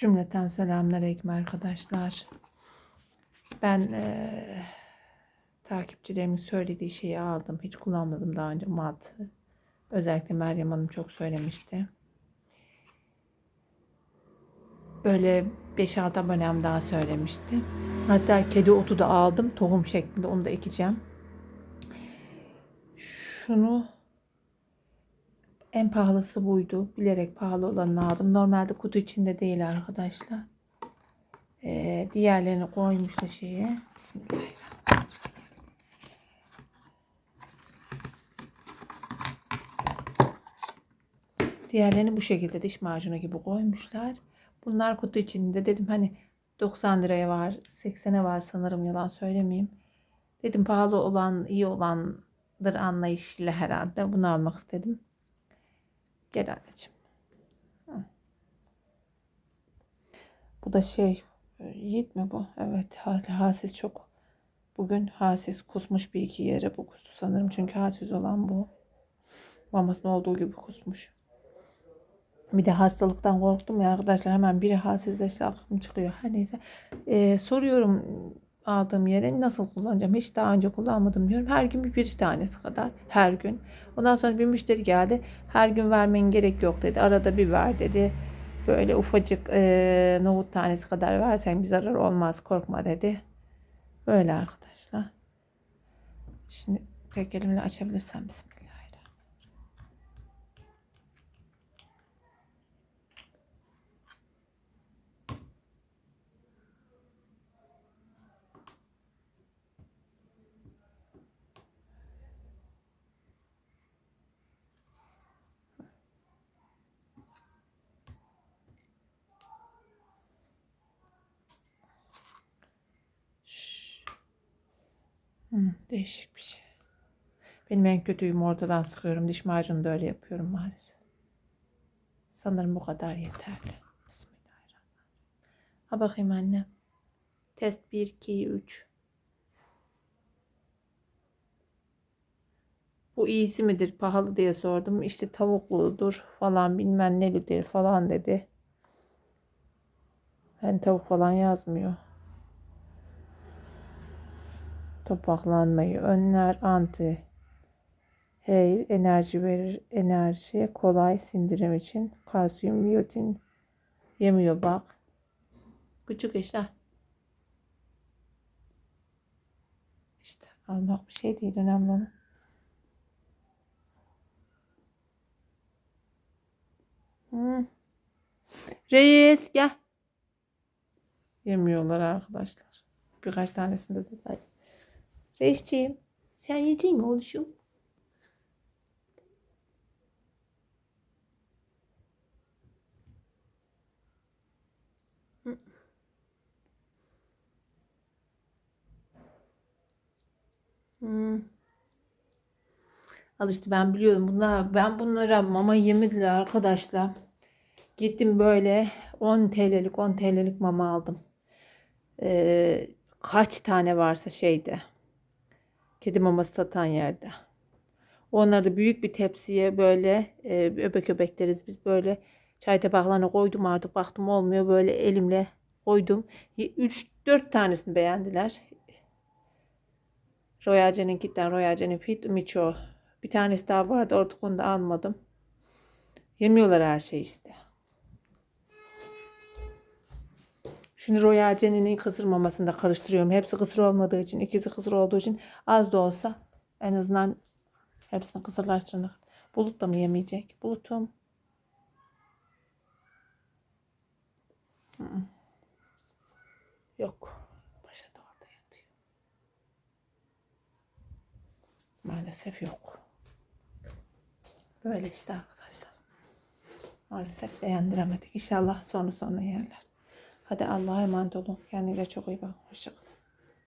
Cümleten selamünaleyküm arkadaşlar. Ben eee takipçilerimin söylediği şeyi aldım. Hiç kullanmadım daha önce mat. Özellikle Meryem Hanım çok söylemişti. Böyle 5-6 abonem daha söylemişti. Hatta kedi otu da aldım. Tohum şeklinde onu da ekeceğim. Şunu en pahalısı buydu. Bilerek pahalı olanını aldım. Normalde kutu içinde değil arkadaşlar. Ee, diğerlerini koymuşlar şeye. Bismillahirrahmanirrahim. Diğerlerini bu şekilde diş macunu gibi koymuşlar. Bunlar kutu içinde. Dedim hani 90 liraya var, 80'e var sanırım yalan söylemeyeyim. Dedim pahalı olan, iyi olandır anlayışıyla herhalde. Bunu almak istedim. Gel anneciğim. Bu da şey, e, Yiğit mi bu? Evet, ha- halsiz çok. Bugün halsiz kusmuş bir iki yere bu kustu sanırım. Çünkü halsiz olan bu. Mamasının olduğu gibi kusmuş. Bir de hastalıktan korktum ya arkadaşlar. Hemen biri halsizleşti aklım çıkıyor. Her neyse. Ee, soruyorum aldığım yere nasıl kullanacağım. Hiç daha önce kullanmadım diyorum. Her gün bir bir tanesi kadar. Her gün. Ondan sonra bir müşteri geldi. Her gün vermen gerek yok dedi. Arada bir ver dedi. Böyle ufacık e, nohut tanesi kadar versen bir zarar olmaz korkma dedi. Böyle arkadaşlar. Şimdi tek elimle açabilirsem bismillahirrahmanirrahim. Değişik bir şey. Benim en kötüyüm ortadan sıkıyorum. Diş macunu da öyle yapıyorum maalesef. Sanırım bu kadar yeterli. Bismillahirrahmanirrahim. Ha bakayım anne. Test 1, 2, 3. Bu iyisi midir pahalı diye sordum. İşte tavukludur falan bilmem nelidir falan dedi. Hani tavuk falan yazmıyor. Topaklanmayı önler, anti Hey, enerji verir, enerji kolay sindirim için kalsiyum, biyotin yemiyor bak. Küçük işte. İşte almak bir şey değil önemli. Hı. Reis gel. Yemiyorlar arkadaşlar. Birkaç tanesinde de dayı. Reisciğim sen yiyecek mi oluşum? Hmm. Al işte ben biliyorum bunlar ben bunlara mama yemediler arkadaşlar. Gittim böyle 10 TL'lik 10 TL'lik mama aldım. Ee, kaç tane varsa şeyde. Kedi maması satan yerde. Onları da büyük bir tepsiye böyle e, öbek öbek deriz biz böyle çay tabaklarına koydum artık baktım olmuyor böyle elimle koydum. 3-4 tanesini beğendiler. Royal Jenning'den Royal Jenning Fit Micho. Bir tanesi daha vardı artık onu da almadım. Yemiyorlar her şey işte. Şimdi Royal Jenny'nin kısır mamasını da karıştırıyorum. Hepsi kısır olmadığı için, ikisi kısır olduğu için az da olsa en azından hepsini kısırlaştırın. Bulut da mı yemeyecek? Bulutum. Hı. Yok. Paşa da orada yatıyor. Maalesef yok. Böyle işte arkadaşlar. Maalesef beğendiremedik. İnşallah sonu sonra yerler. Hadi Allah'a emanet olun. Kendinize çok iyi bakın. Hoşçakalın.